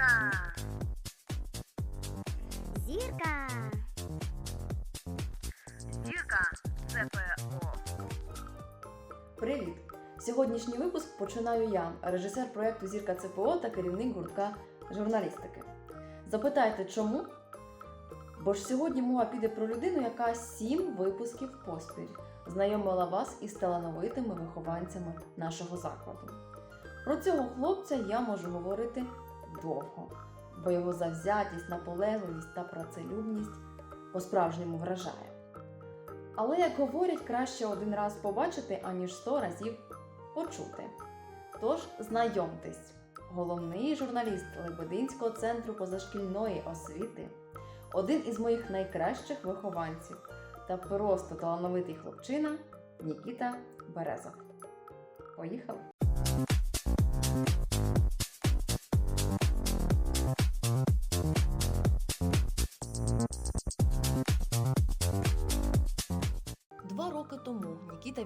Зірка. Зірка. Зірка ЦПО. Привіт! Сьогоднішній випуск починаю я, режисер проєкту Зірка ЦПО та керівник гуртка журналістики. Запитайте, чому? Бо ж сьогодні мова піде про людину, яка сім випусків поспіль знайомила вас із талановитими вихованцями нашого закладу. Про цього хлопця я можу говорити довго, бо його завзятість, наполегливість та працелюбність по-справжньому вражає. Але, як говорять, краще один раз побачити, аніж сто разів почути. Тож знайомтесь, головний журналіст Лебединського центру позашкільної освіти, один із моїх найкращих вихованців та просто талановитий хлопчина Нікіта Березов. Поїхали!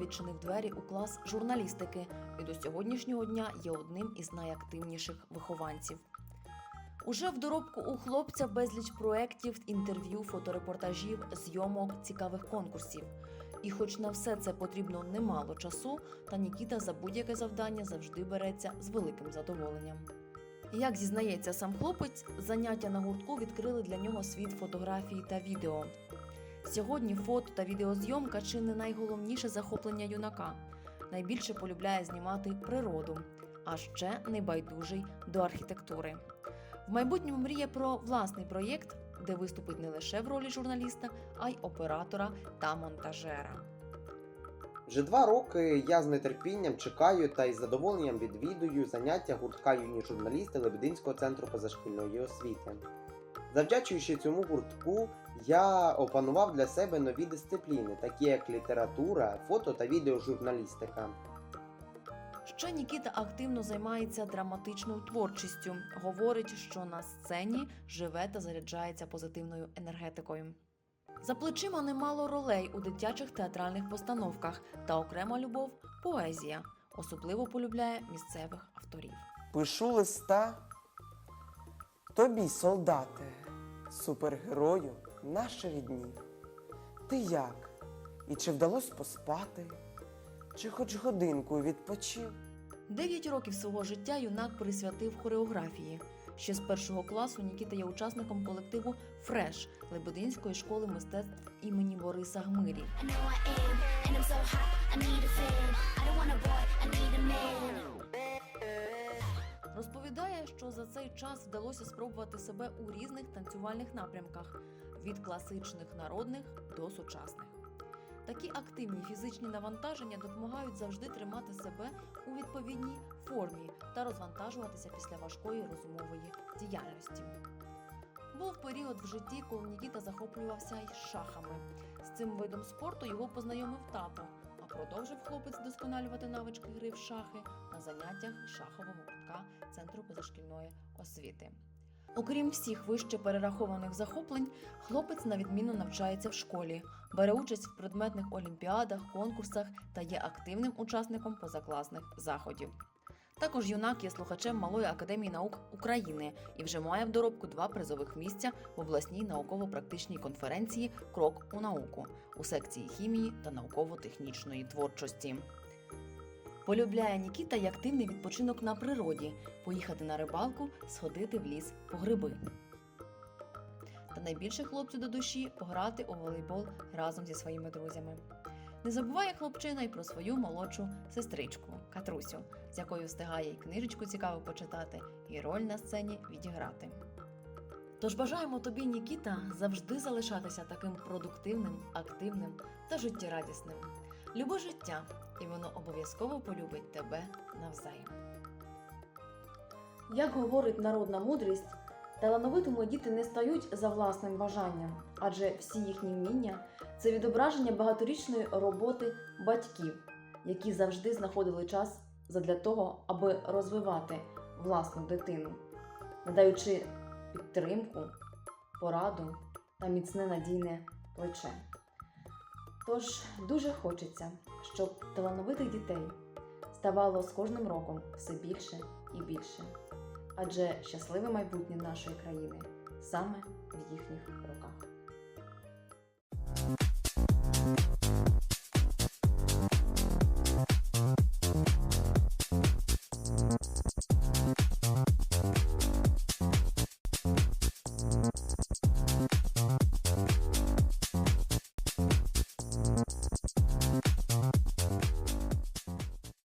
Відчинив двері у клас журналістики і до сьогоднішнього дня є одним із найактивніших вихованців. Уже в доробку у хлопця безліч проєктів, інтерв'ю, фоторепортажів, зйомок, цікавих конкурсів. І хоч на все це потрібно немало часу, та Нікіта за будь-яке завдання завжди береться з великим задоволенням. Як зізнається сам хлопець, заняття на гуртку відкрили для нього світ фотографії та відео. Сьогодні фото та відеозйомка чи не найголовніше захоплення юнака. Найбільше полюбляє знімати природу, а ще небайдужий до архітектури. В майбутньому мріє про власний проєкт, де виступить не лише в ролі журналіста, а й оператора та монтажера. Вже два роки я з нетерпінням чекаю та із задоволенням відвідую заняття гуртка юні журналісти Лебединського центру позашкільної освіти. Завдячуючи цьому гуртку, я опанував для себе нові дисципліни, такі як література, фото та відеожурналістика. Ще Нікіта активно займається драматичною творчістю. Говорить, що на сцені живе та заряджається позитивною енергетикою. За плечима немало ролей у дитячих театральних постановках та окрема любов поезія. Особливо полюбляє місцевих авторів. Пишу листа тобі, солдате, супергерою наших днів. Ти як? І чи вдалося поспати? Чи хоч годинку відпочив? Дев'ять років свого життя юнак присвятив хореографії. Ще з першого класу Нікіта є учасником колективу Фреш Лебединської школи мистецтв імені Бориса Гмирі. I що за цей час вдалося спробувати себе у різних танцювальних напрямках від класичних народних до сучасних. Такі активні фізичні навантаження допомагають завжди тримати себе у відповідній формі та розвантажуватися після важкої розумової діяльності. Був період в житті, коли Нікіта захоплювався й шахами. З цим видом спорту його познайомив тато, продовжив хлопець досконалювати навички гри в шахи на заняттях шахового гуртка Центру позашкільної освіти. Окрім всіх вище перерахованих захоплень, хлопець на відміну навчається в школі, бере участь в предметних олімпіадах, конкурсах та є активним учасником позакласних заходів. Також юнак є слухачем Малої академії наук України і вже має в доробку два призових місця в обласній науково-практичній конференції Крок у науку у секції хімії та науково-технічної творчості. Полюбляє Нікіта й активний відпочинок на природі, поїхати на рибалку, сходити в ліс по гриби. Та найбільше хлопцю до душі пограти у волейбол разом зі своїми друзями. Не забуває хлопчина й про свою молодшу сестричку Катрусю, з якою встигає й книжечку цікаво почитати, і роль на сцені відіграти. Тож бажаємо тобі, Нікіта, завжди залишатися таким продуктивним, активним та життєрадісним. Люби життя, і воно обов'язково полюбить тебе навзаєм. Як говорить народна мудрість, талановитими діти не стають за власним бажанням, адже всі їхні вміння це відображення багаторічної роботи батьків, які завжди знаходили час задля того, аби розвивати власну дитину, надаючи підтримку, пораду та міцне надійне плече. Тож дуже хочеться, щоб талановитих дітей ставало з кожним роком все більше і більше. Адже щасливе майбутнє нашої країни саме в їхніх руках.